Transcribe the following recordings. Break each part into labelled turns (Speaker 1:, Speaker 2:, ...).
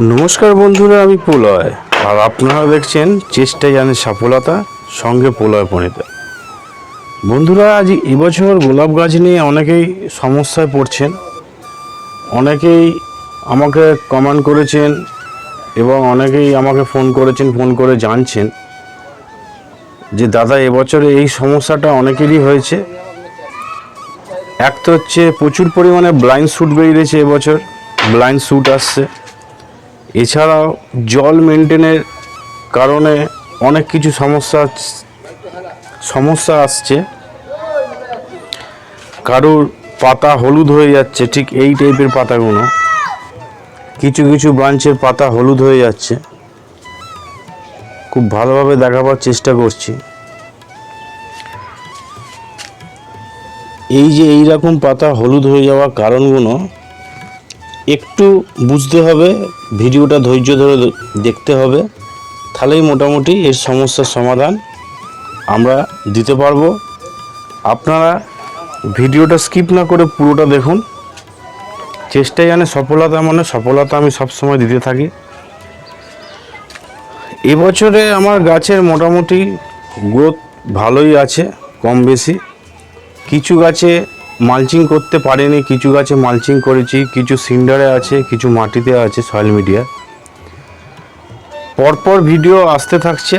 Speaker 1: নমস্কার বন্ধুরা, আমি প্রলয়। আর আপনারা দেখছেন চেষ্টায় জানে সফলতা, সঙ্গে প্রলয় পণিতা বন্ধুরা, আজ এবছর গোলাপ গাছ নিয়ে অনেকেই সমস্যায় পড়ছেন। অনেকেই আমাকে কমেন্ট করেছেন এবং অনেকেই আমাকে ফোন করেছেন ফোন করে জানছেন যে, দাদা এবছরে এই সমস্যাটা অনেকেরই হয়েছে। এক তো হচ্ছে প্রচুর পরিমাণে ব্লাইন্ড শ্যুট বেরিয়েছে এবছর ব্লাইন্ড শ্যুট আসছে। এছাড়াও জল মেনটেনের কারণে অনেক কিছু সমস্যা সমস্যা আসছে। কারোর পাতা হলুদ হয়ে যাচ্ছে, ঠিক এই টাইপের পাতাগুলো। কিছু কিছু ব্রাঞ্চের পাতা হলুদ হয়ে যাচ্ছে। খুব ভালোভাবে দেখাবার চেষ্টা করছি। এই যে এই রকম পাতা হলুদ হয়ে যাওয়ার কারণগুলো একটু বুঝতে হবে, ভিডিওটা ধৈর্য ধরে দেখতে হবে। তাহলেই মোটামুটি এর সমস্যার সমাধান আমরা দিতে পারব। আপনারা ভিডিওটা স্কিপ না করে পুরোটা দেখুন। চেষ্টায় জানে সফলতা মানে সফলতা আমি সবসময় দিতে থাকি। এবছরে আমার গাছের মোটামুটি গ্রোথ ভালোই আছে, কম বেশি। কিছু গাছে মালচিং করতে পারিনি। কিছু গাছে মালচিং করেছি, কিছু সিন্ডারে আছে, কিছু মাটিতে আছে সয়েল মিডিয়া পরপর ভিডিও আসতে থাকছে।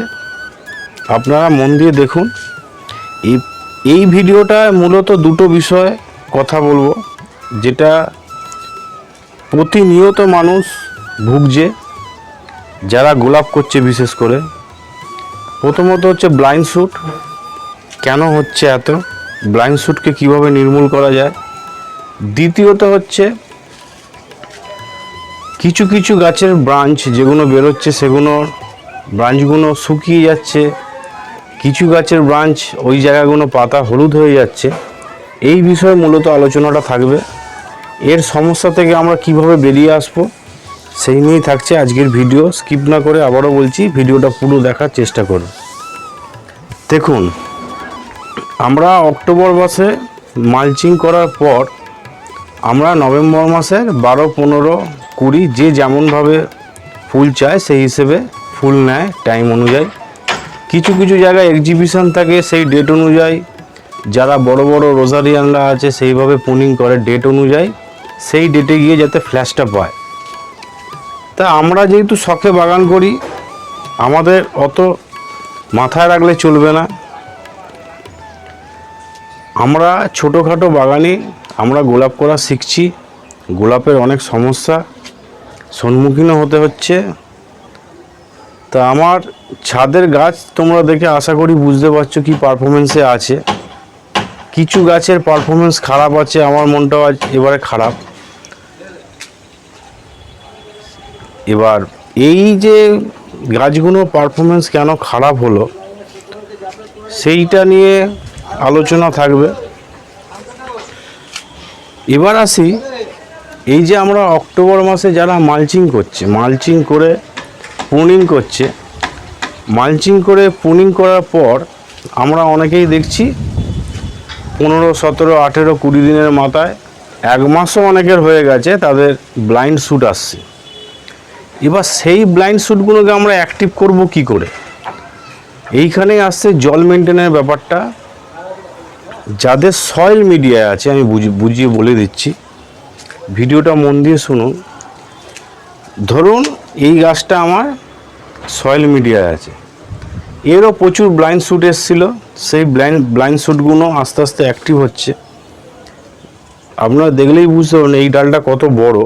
Speaker 1: আপনারা মন দিয়ে দেখুন। এই এই ভিডিওটা মূলত দুটো বিষয়ে কথা বলব, যেটা প্রতিনিয়ত মানুষ ভুগছে, যারা গোলাপ করছে বিশেষ করে। প্রথমত হচ্ছে ব্লাইন্ড শ্যুট কেন হচ্ছে এত? ব্লাইন্ড শ্যুটকে কীভাবে নির্মূল করা যায়? দ্বিতীয়ত হচ্ছে, কিছু কিছু গাছের ব্রাঞ্চ যেগুলো বেরোচ্ছে সেগুলোর ব্রাঞ্চগুলো শুকিয়ে যাচ্ছে। কিছু গাছের ব্রাঞ্চ ওই জায়গাগুলো পাতা হলুদ হয়ে যাচ্ছে। এই বিষয়ে মূলত আলোচনাটা থাকবে। এর সমস্যা থেকে আমরা কীভাবে বেরিয়ে আসব, সেই নিয়েই থাকছে আজকের ভিডিও। স্কিপ না করে আবারও বলছি, ভিডিওটা পুরো দেখার চেষ্টা করুন। দেখুন আমরা অক্টোবর মাসে মালচিং করার পর আমরা নভেম্বর মাসের বারো, পনেরো, কুড়ি যে যেমনভাবে ফুল চায় সেই হিসেবে ফুল নেয় টাইম অনুযায়ী। কিছু কিছু জায়গায় এক্সিবিশন থাকে সেই ডেট অনুযায়ী। যারা বড় বড় রোজারিয়ানরা আছে সেইভাবে পুনিং করে ডেট অনুযায়ী। সেই ডেটে গিয়ে যাতে ফ্ল্যাশটা পায়। তা আমরা যেহেতু শখে বাগান করি, আমাদের অত মাথায় রাখলে চলবে না। আমরা ছোটোখাটো বাগানে আমরা গোলাপ করা শিখছি। গোলাপের অনেক সমস্যা সম্মুখীনও হতে হচ্ছে। তা আমার ছাদের গাছ তোমরা দেখে আশা করি বুঝতে পারছ কি পারফরমেন্সে আছে। কিছু গাছের পারফরমেন্স খারাপ আছে, আমার মনটাও আজ এবারে খারাপ। এবার এই যে গাছগুলো পারফরমেন্স কেন খারাপ হলো, সেইটা নিয়ে আলোচনা থাকবে। এবার আসি, এই যে আমরা অক্টোবর মাসে যারা মালচিং করছে, মালচিং করে পুনিং করছে, মালচিং করে পুনিং করার পর আমরা অনেকেই দেখছি পনেরো, সতেরো, আঠেরো, কুড়ি দিনের মাথায় এক মাসও অনেকের হয়ে গেছে তাদের ব্লাইন্ড শ্যুট আসছে। এবার সেই ব্লাইন্ড শ্যুটগুলোকে আমরা অ্যাক্টিভ করব কি করে? এইখানেই আসছে জল মেনটেনের ব্যাপারটা। যাদের সয়েল মিডিয়ায় আছে, আমি বুঝি- বুঝিয়ে বলে দিচ্ছি। ভিডিওটা মন দিয়ে শুনুন। ধরুন এই গাছটা আমার সয়েল মিডিয়ায় আছে। এরও প্রচুর ব্লাইন্ড শ্যুট এসেছিল। সেই ব্লাইন্ড ব্লাইন্ড শ্যুটগুলো আস্তে আস্তে অ্যাক্টিভ হচ্ছে। আপনারা দেখলেই বুঝতে পারবেন, এই ডালটা কত বড়,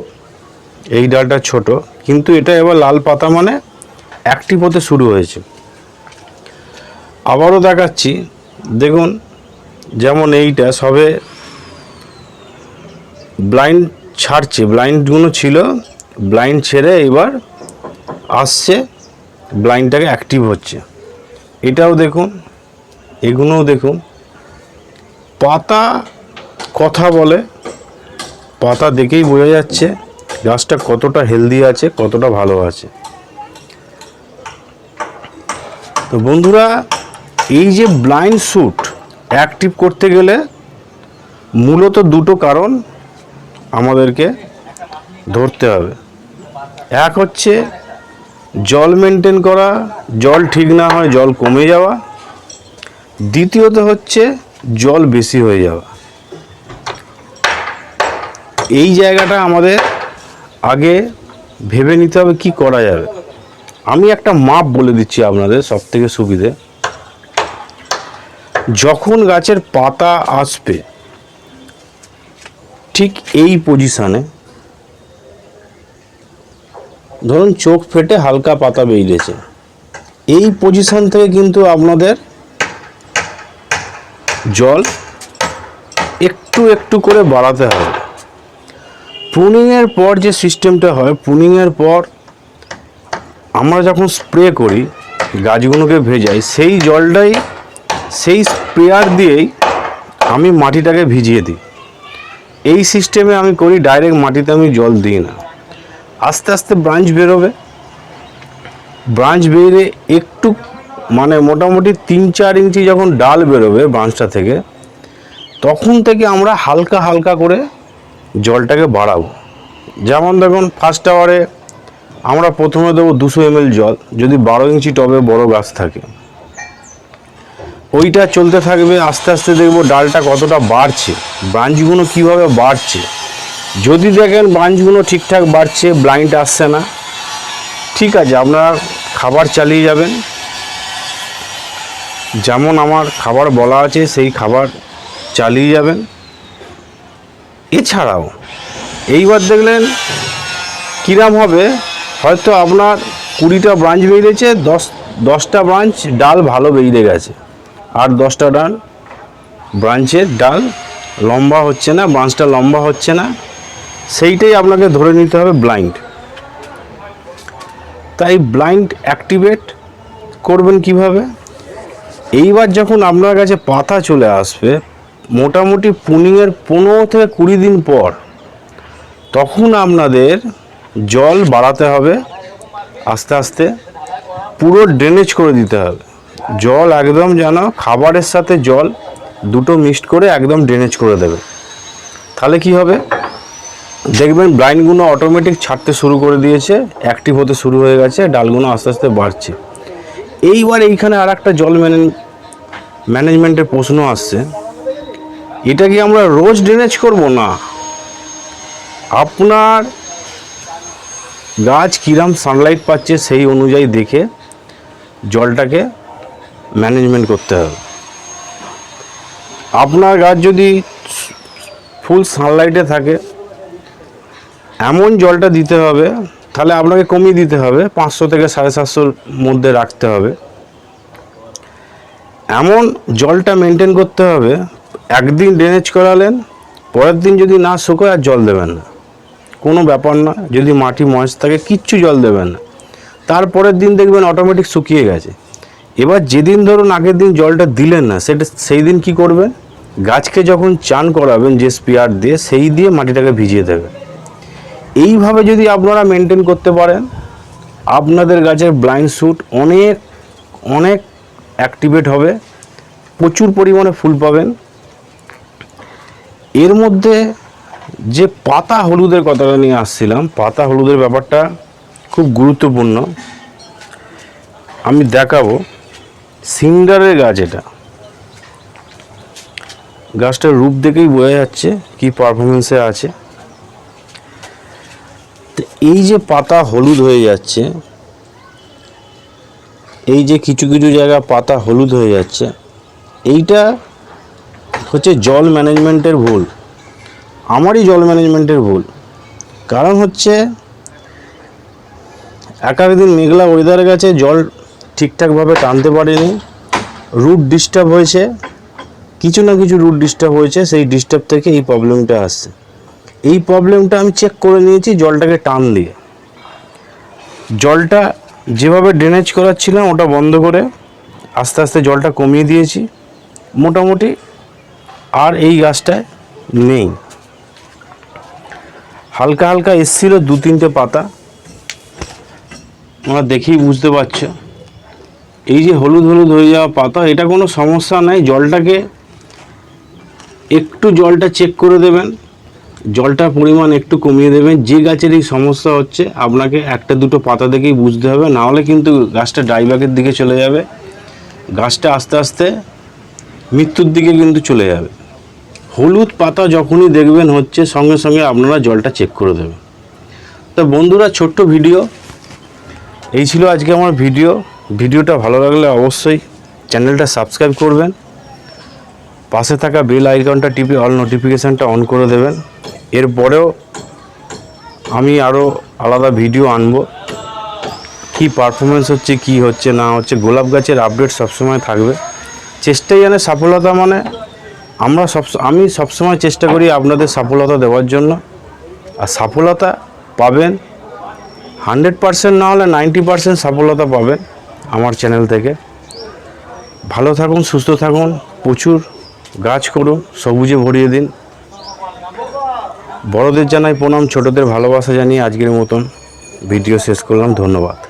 Speaker 1: এই ডালটা ছোট। কিন্তু এটা এবার লাল পাতা মানে অ্যাক্টিভ হতে শুরু হয়েছে। আবারও দেখাচ্ছি। দেখুন যেমন এইটা, সবে ব্লাইন্ড ছাড়ছে, ব্লাইন্ডগুলো ছিল, ব্লাইন্ড ছেড়ে এবার আসছে, ব্লাইন্ডটাকে অ্যাক্টিভ হচ্ছে। এটাও দেখুন, এগুলোও দেখুন। পাতা কথা বলে, পাতা দেখেই বোঝা যাচ্ছে গাছটা কতটা হেলদি আছে, কতটা ভালো আছে। তো বন্ধুরা, এই যে ব্লাইন্ড শ্যুট অ্যাক্টিভ করতে গেলে মূলত দুটো কারণ আমাদেরকে ধরতে হবে। এক হচ্ছে জল মেনটেন করা, জল ঠিক না হয়, জল কমে যাওয়া। দ্বিতীয়ত হচ্ছে জল বেশি হয়ে যাওয়া। এই জায়গাটা আমাদের আগে ভেবে নিতে হবে কি করা যাবে। আমি একটা মাপ বলে দিচ্ছি আপনাদের সব থেকে সুবিধে। যখন গাছের পাতা আসবে, ঠিক এই পজিশানে ধরুন চোখ ফেটে হালকা পাতা বেরিয়েছে, এই পজিশন থেকে কিন্তু আপনাদের জল একটু একটু করে বাড়াতে হবে। প্রুনিংয়ের পর যে সিস্টেমটা হয় প্রুনিংয়ের পর আমরা যখন স্প্রে করি, গাছগুলোকে ভেজাই, সেই জলটাই সেই স্প্রেয়ার দিয়েই আমি মাটিটাকে ভিজিয়ে দিই। এই সিস্টেমে আমি করি, ডাইরেক্ট মাটিতে আমি জল দিই না। আস্তে আস্তে ব্রাঞ্চ বেরোবে। ব্রাঞ্চ বেরিয়ে একটু মানে মোটামুটি তিন চার ইঞ্চি যখন ডাল বেরোবে ব্রাঞ্চটা থেকে, তখন থেকে আমরা হালকা হালকা করে জলটাকে বাড়াবো। যেমন দেখুন ফার্স্ট আওয়ারে আমরা প্রথমে দেবো দুশো এমএল জল, যদি বারো ইঞ্চি টবে বড় গাছ থাকে। ওইটা চলতে থাকবে, আস্তে আস্তে দেখব ডালটা কতটা বাড়ছে। ব্রাঞ্চগুলো কীভাবে বাড়ছে। যদি দেখেন ব্রাঞ্চগুলো ঠিকঠাক বাড়ছে ব্লাইন্ড আসছে না। ঠিক আছে, আপনারা খাবার চালিয়ে যাবেন। যেমন আমার খাবার বলা আছে, সেই খাবার চালিয়ে যাবেন। এছাড়াও, এইবার দেখলেন কিরাম হবে। হয়তো আপনার কুড়িটা ব্রাঞ্চ বেরিয়েছে, দশ, দশটা ব্রাঞ্চ ডাল ভালো বেরিয়ে গেছে। আর দশটা ডাল, ব্রাঞ্চের ডাল, লম্বা হচ্ছে না, ব্রাঞ্চটা লম্বা হচ্ছে না, সেইটাই আপনাকে ধরে নিতে হবে ব্লাইন্ড। তাই ব্লাইন্ড অ্যাক্টিভেট করবেন কীভাবে? এইবার যখন আপনার কাছে পাতা চলে আসবে, মোটামুটি পুনিংয়ের পনেরো থেকে কুড়ি দিন পর, তখন আপনাদের জল বাড়াতে হবে, আস্তে আস্তে পুরো ড্রেনেজ করে দিতে হবে। জল একদম যেন খাবারের সাথে জল দুটো মিক্সড করে একদম ড্রেনেজ করে দেবে। তাহলে কি হবে? দেখবেন ব্লাইন্ডগুলো অটোমেটিক ছাড়তে শুরু করে দিয়েছে অ্যাক্টিভ হতে শুরু হয়ে গেছে ডালগুলো আস্তে আস্তে বাড়ছে। এইবার এইখানে আর একটা জল ম্যানেজমেন্টের প্রশ্ন আসছে, এটা কি আমরা রোজ ড্রেনেজ করব? না। আপনার গাছ কিরাম সানলাইট পাচ্ছে সেই অনুযায়ী দেখে জলটাকে ম্যানেজমেন্ট করতে হবে। আপনার গাছ যদি ফুল সানলাইটে থাকে, এমন জলটা দিতে হবে, তাহলে আপনাকে কমিয়ে দিতে হবে, পাঁচশো থেকে সাড়ে সাতশোর মধ্যে রাখতে হবে। এমন জলটা মেনটেন করতে হবে, একদিন ড্রেনেজ করালেন, পরের দিন যদি না শুকোয় আর জল দেবেন না। কোনো ব্যাপার না, যদি মাটি ময়েস থাকে, কিচ্ছু জল দেবেন না। তারপরের দিন দেখবেন অটোমেটিক শুকিয়ে গেছে। এবার যেদিন ধরুন আগের দিন জলটা দিলেন না, সেটা সেই দিন কি করবেন? গাছকে যখন চান করাবেন যে স্পিয়ার দিয়ে, সেই দিয়ে মাটিটাকে ভিজিয়ে দেবেন। এইভাবে যদি আপনারা মেনটেন করতে পারেন, আপনাদের গাছের ব্লাইন্ড শ্যুট অনেক অনেক অ্যাক্টিভেট হবে, প্রচুর পরিমাণে ফুল পাবেন। এর মধ্যে যে পাতা হলুদের কথাটা নিয়ে আসছিলাম, পাতা হলুদের ব্যাপারটা খুব গুরুত্বপূর্ণ। আমি দেখাবো। সিন্ডারের গাছ এটা। গাছটার রূপ দেখেই বোঝা যাচ্ছে কি পারফরমেন্সে আছে। তো এই যে পাতা হলুদ হয়ে যাচ্ছে, এই যে কিছু কিছু জায়গা পাতা হলুদ হয়ে যাচ্ছে, এইটা হচ্ছে জল ম্যানেজমেন্টের ভুল। আমারই জল ম্যানেজমেন্টের ভুল। কারণ হচ্ছে এক একদিন মেঘলা ওয়েদারের কাছে জল ঠিকঠাকভাবে টানতে পারেনি। রুট ডিস্টার্ব হয়েছে। কিছু না কিছু রুট ডিস্টার্ব হয়েছে, সেই ডিস্টার্ব থেকে এই প্রবলেমটা আসছে। এই প্রবলেমটা আমি চেক করে নিয়েছি, জলটাকে টান দিয়ে। জলটা যেভাবে ড্রেনেজ করাচ্ছিলাম ওটা বন্ধ করে আস্তে আস্তে জলটা কমিয়ে দিয়েছি। মোটামুটি আর এই গাছটায় নেই। হালকা হালকা এসছিল দু তিনটে পাতা। তোমরা দেখেই বুঝতে পারছ। এই যে হলুদ হলুদ হয়ে যাওয়া পাতা, এটা কোনো সমস্যা নাই, জলটাকে একটু জলটা চেক করে দেবেন। জলটার পরিমাণ একটু কমিয়ে দেবেন। যে গাছের এই সমস্যা হচ্ছে, আপনাকে একটা দুটো পাতা দেখেই বুঝতে হবে না হলে কিন্তু গাছটা ডাইব্যাকের দিকে চলে যাবে। গাছটা আস্তে আস্তে মৃত্যুর দিকে কিন্তু চলে যাবে। হলুদ পাতা যখনই দেখবেন হচ্ছে, সঙ্গে সঙ্গে আপনারা জলটা চেক করে দেবেন। তো বন্ধুরা, ছোট্ট ভিডিও এই ছিল আজকে আমার ভিডিও ভিডিওটা ভালো লাগলে অবশ্যই চ্যানেলটা সাবস্ক্রাইব করবেন। পাশে থাকা বেল আইকনটা টিপে অল নোটিফিকেশানটা অন করে দেবেন। এরপরেও আমি আরও আলাদা ভিডিও আনব। কি পারফরমেন্স হচ্ছে, কি হচ্ছে, না হচ্ছে, গোলাপ গাছের আপডেট সবসময় থাকবে। চেষ্টাই জানে সফলতা মানে আমরা সব আমি সবসময় চেষ্টা করি আপনাদের সফলতা দেওয়ার জন্য। আর সফলতা পাবেন। হান্ড্রেড পারসেন্ট না হলে নাইনটি পারসেন্ট সফলতা পাবেন। আমার চ্যানেল থেকে। ভালো থাকুন, সুস্থ থাকুন, প্রচুর গাছ করুন, সবুজে ভরিয়ে দিন। বড়দের জানাই প্রণাম, ছোটদের ভালোবাসা জানিয়ে আজকের মতন ভিডিও শেষ করলাম। ধন্যবাদ।